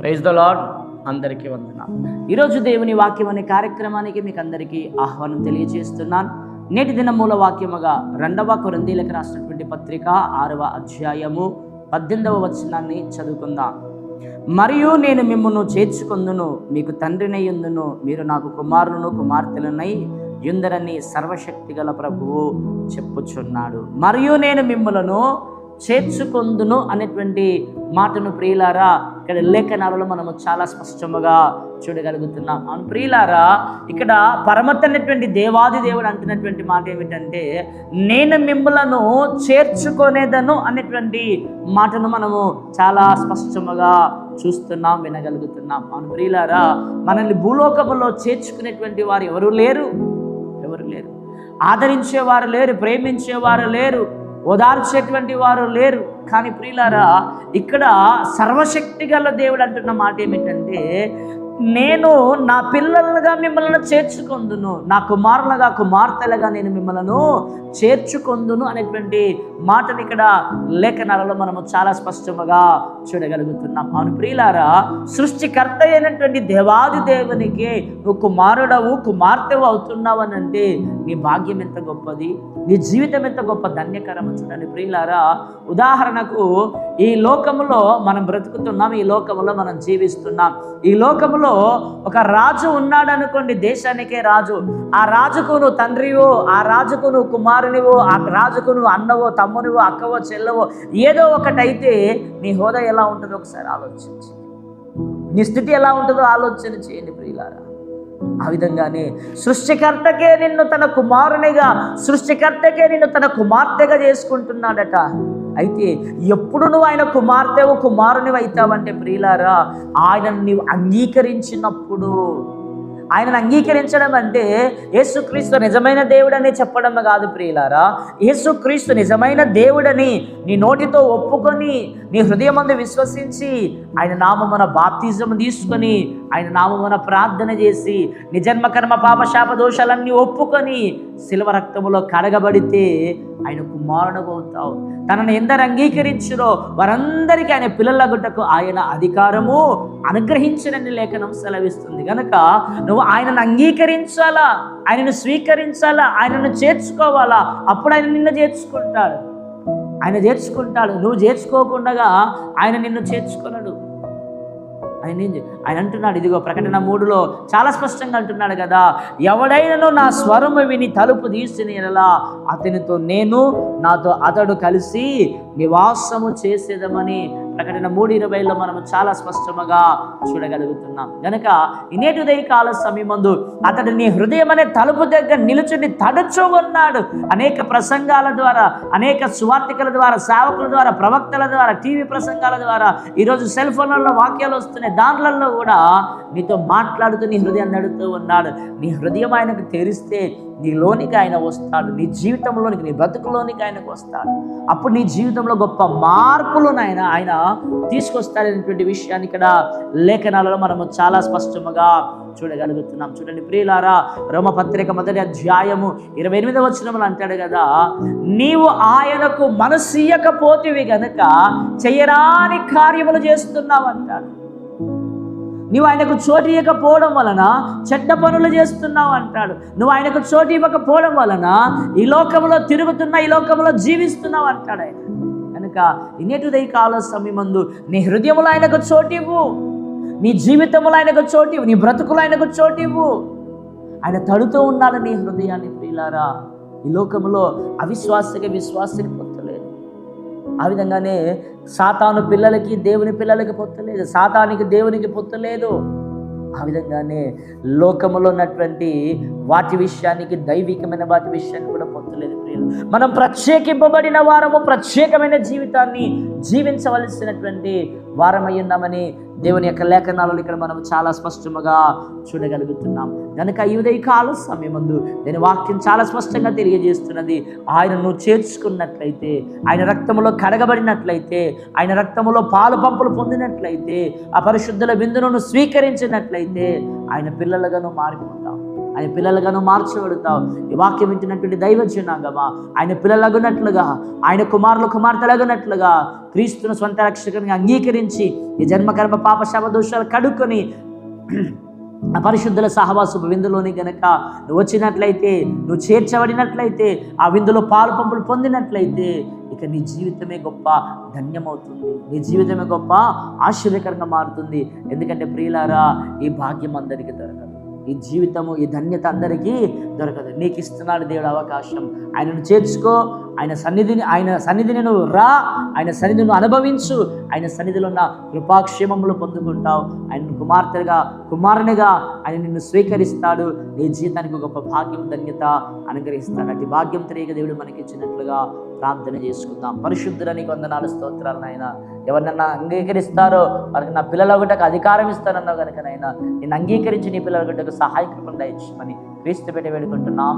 Praise the lord అందరికీ వందన ఈరోజు దేవుని వాక్యం అనే కార్యక్రమానికి మీకు అందరికీ ఆహ్వానం తెలియజేస్తున్నాను. నేటి దిన మూల వాక్యముగా రెండవ కొరందీలకు రాసినటువంటి పత్రిక ఆరవ అధ్యాయము పద్దెనిమిదవ వచనాన్ని చదువుకుందాం. మరియు నేను మిమ్మల్ని చేర్చుకుందును మీకు తండ్రినయ్యుందును మీరు నాకు కుమారులను కుమార్తెలనై యుందరని సర్వశక్తి గల ప్రభువు చెప్పుచున్నాడు. మరియు నేను మిమ్మలను చేర్చుకొందును అనేటువంటి మాటను ప్రియులారా ఇక్కడ లేఖనాలలో మనము చాలా స్పష్టముగా చూడగలుగుతున్నాం. అవును ప్రియులారా ఇక్కడ పరమత్ అనేటువంటి దేవాది దేవుడు అంటున్నటువంటి మాట ఏమిటంటే నేను మిమ్మలను చేర్చుకునేదను అనేటువంటి మాటను మనము చాలా స్పష్టముగా చూస్తున్నాం వినగలుగుతున్నాం. అవును ప్రియులారా మనల్ని భూలోకములో చేర్చుకునేటువంటి వారు ఎవరు లేరు. ఎవరు లేరు. ఆదరించేవారు లేరు ప్రేమించేవారు లేరు ఓదార్చేటువంటి వారు లేరు. కానీ ప్రియులారా ఇక్కడ సర్వశక్తి గల దేవుడు అంటున్న మాట ఏమిటంటే నేను నా పిల్లలుగా మిమ్మల్ని చేర్చుకొందును. నా కుమారులుగా కుమార్తెలుగా నేను మిమ్మల్ని చేర్చుకొందును అనేటువంటి మాటని ఇక్కడ లేఖనాలలో మనము చాలా స్పష్టముగా చూడగలుగుతున్నాం. అవును ప్రియులారా సృష్టికర్త అయినటువంటి దేవాది దేవునికి నువ్వు కుమారుడవు కుమార్తెవు అవుతున్నావు అని అంటే నీ భాగ్యం ఎంత గొప్పది? నీ జీవితం ఎంత గొప్ప ధన్యకరం చూడండి ప్రియులారా ఉదాహరణకు ఈ లోకములో మనం బ్రతుకుతున్నాం ఈ లోకములో మనం జీవిస్తున్నాం. ఈ లోకములో ఒక రాజు ఉన్నాడు అనుకోండి దేశానికే రాజు. ఆ రాజుకు నువ్వు తండ్రివో ఆ రాజుకు నువ్వు కుమారునివో ఆ రాజుకు నువ్వు అన్నవో తమ్మునివో అక్కవో చెల్లవో ఏదో ఒకటైతే నీ హోదా ఎలా ఉంటుందో ఒకసారి ఆలోచించి. నీ స్థితి ఎలా ఉంటుందో ఆలోచన చేయండి ప్రియులారా. ఆ విధంగానే సృష్టికర్తకే నిన్ను తన కుమారునిగా సృష్టికర్తకే నిన్ను తన కుమార్తెగా చేసుకుంటున్నాడట. అయితే ఎప్పుడు నువ్వు ఆయన కుమార్తెవు కుమారుని అవుతావంటే ప్రియులారా ఆయనను నీవు అంగీకరించినప్పుడు. ఆయనను అంగీకరించడం అంటే యేసుక్రీస్తు నిజమైన దేవుడని చెప్పడం కాదు ప్రియులారా. యేసుక్రీస్తు నిజమైన దేవుడని నీ నోటితో ఒప్పుకొని నీ హృదయమందు విశ్వసించి ఆయన నామమున బాప్తిజం తీసుకొని ఆయన నామమున ప్రార్థన చేసి నిజన్మ కర్మ పాపశాప దోషాలన్నీ ఒప్పుకొని శిల్వ రక్తములో కడగబడితే ఆయన కుమారుడు అవుతావు. తనను ఎందరు అంగీకరించురో వారందరికీ ఆయన పిల్లల గుట్టకు ఆయన అధికారము అనుగ్రహించనని లేఖనం సెలవిస్తుంది. కనుక నువ్వు ఆయనను అంగీకరించాలా? ఆయనను స్వీకరించాలా? ఆయనను చేర్చుకోవాలా? అప్పుడు ఆయన నిన్ను చేర్చుకుంటాడు. ఆయన చేర్చుకుంటాడు. నువ్వు చేర్చుకోకుండా ఆయన నిన్ను చేర్చుకున్నాడు ఆయన ఏం ఆయన అంటున్నాడు ఇదిగో ప్రకటన మూడులో చాలా స్పష్టంగా అంటున్నాడు కదా ఎవడైనను నా స్వరము విని తలుపు తీసిన ఎలా అతనితో నేను నాతో అతడు కలిసి నివాసము చేసేదమని ప్రకటన మూడు ఇరవైలో మనం చాలా స్పష్టముగా చూడగలుగుతున్నాం. గనక ఇనేటి ఉదయ కాల సమయమందు అతడు నీ హృదయం అనే తలుపు దగ్గర నిలుచుని తడుచు ఉన్నాడు. అనేక ప్రసంగాల ద్వారా అనేక సువార్తికల ద్వారా సేవకుల ద్వారా ప్రవక్తల ద్వారా టీవీ ప్రసంగాల ద్వారా ఈరోజు సెల్ ఫోన్లలో వాక్యాలు వస్తున్నాయి. దాంట్లలో కూడా నీతో మాట్లాడుతూ నీ హృదయం నడుతూ ఉన్నాడు. నీ హృదయం ఆయనకు తెరిస్తే నీలోనికి ఆయన వస్తాడు. నీ జీవితంలోనికి నీ బ్రతుకులోనికి ఆయనకు వస్తాడు. అప్పుడు నీ జీవితంలో గొప్ప మార్పులను ఆయన ఆయన తీసుకొస్తాడనేటువంటి విషయాన్ని ఇక్కడ లేఖనాలలో మనము చాలా స్పష్టముగా చూడగలుగుతున్నాం. చూడండి ప్రియులారా రోమపత్రిక మొదటి అధ్యాయము ఇరవై ఎనిమిదవ వచనములు అంటాడు కదా నీవు ఆయనకు మనసియకపోతివి గనుక చెయ్యరాని కార్యములు చేస్తున్నావు అంటాడు. నువ్వు ఆయనకు చోటు ఇవ్వకపోవడం వలన చెడ్డ పనులు చేస్తున్నావు అంటాడు. నువ్వు ఆయనకు చోటు ఇవ్వకపోవడం వలన ఈ లోకంలో తిరుగుతున్నా ఈ లోకంలో జీవిస్తున్నావు అంటాడు ఆయన. కనుక ఇనేటిదై కాల సమయమందు నీ హృదయములు ఆయనకు చోటు నీ జీవితములు ఆయనకు చోటు ఇవ్వు. నీ బ్రతుకులు ఆయనకు చోటు ఆయన తడుతూ ఉన్నాడు నీ హృదయాన్ని ప్రియులారా. ఈ లోకంలో అవిశ్వాసకి విశ్వాసకి పొత్తలేదు ఆ విధంగానే సాతాను పిల్లలకి దేవుని పిల్లలకి పొత్తలేదు సాతానికి దేవునికి పొత్తలేదు ఆ విధంగానే లోకములో ఉన్నటువంటి వాటి విషయానికి దైవికమైన వాటి విషయాన్ని కూడా మనం ప్రత్యేకింపబడిన వారము ప్రత్యేకమైన జీవితాన్ని జీవించవలసినటువంటి వారమై ఉన్నామని దేవుని యొక్క లేఖనాలలో ఇక్కడ మనం చాలా స్పష్టముగా చూడగలుగుతున్నాం. కనుక ఈ ఉదయ కాల సమయమందు నేను వాక్యం చాలా స్పష్టంగా తెలియజేస్తున్నది. ఆయనను చేర్చుకున్నట్లయితే ఆయన రక్తములో కడగబడినట్లయితే ఆయన రక్తములో పాలు పంపులు పొందినట్లయితే ఆ పరిశుద్ధుల విందును స్వీకరించినట్లయితే ఆయన పిల్లలుగాను మారిపోతాం. ఆయన పిల్లలుగా నువ్వు మార్చబడతావు ఈ వాక్యం వింటున్నటువంటి దైవజనాంగమా? ఆయన పిల్లలగునట్లుగా ఆయన కుమారులు కుమార్తెలగునట్లుగా క్రీస్తును స్వంత రక్షకునిగా అంగీకరించి ఈ జన్మకర్మ పాప శవదోషాలు కడుక్కొని పరిశుద్ధుల సహవాసపు విందులోని గనక నువ్వు వచ్చినట్లయితే నువ్వు చేర్చబడినట్లయితే ఆ విందులో పాలు పంపులు పొందినట్లయితే ఇక నీ జీవితమే గొప్ప ధన్యమవుతుంది. నీ జీవితమే గొప్ప ఆశ్చర్యకరంగా మారుతుంది. ఎందుకంటే ప్రియులారా ఈ భాగ్యం అందరికీ దొరకదు. ఈ జీవితము ఈ ధన్యత అందరికీ దొరకదు. నీకు ఇస్తున్నాడు దేవుడు అవకాశం. ఆయనను చేర్చుకో. ఆయన సన్నిధిని ఆయన సన్నిధిని నువ్వు రా. ఆయన సన్నిధిని నువ్వు అనుభవించు. ఆయన సన్నిధిలో ఉన్న కృపాక్షేమములు పొందుకుంటావు. ఆయన కుమార్తెగా కుమారునిగా ఆయన నిన్ను స్వీకరిస్తాడు. నీ జీవితానికి గొప్ప భాగ్యం ధన్యత అనుగ్రహిస్తాడు. అటు భాగ్యం తిరిగి దేవుడు మనకి ఇచ్చినట్లుగా ప్రార్థన చేసుకుందాం. పరిశుద్ధులని వందనాలు స్తోత్రాలు నాయన. ఎవరినన్నా అంగీకరిస్తారో వారికి నా పిల్లల గుట్టకు అధికారం ఇస్తానన్నావు కనుక నాయన నేను అంగీకరించి నీ పిల్లల ఒకటకు సహాయ ఇచ్చి దయచేయమని క్రీస్తు పెట్టి వేడుకుంటున్నాం.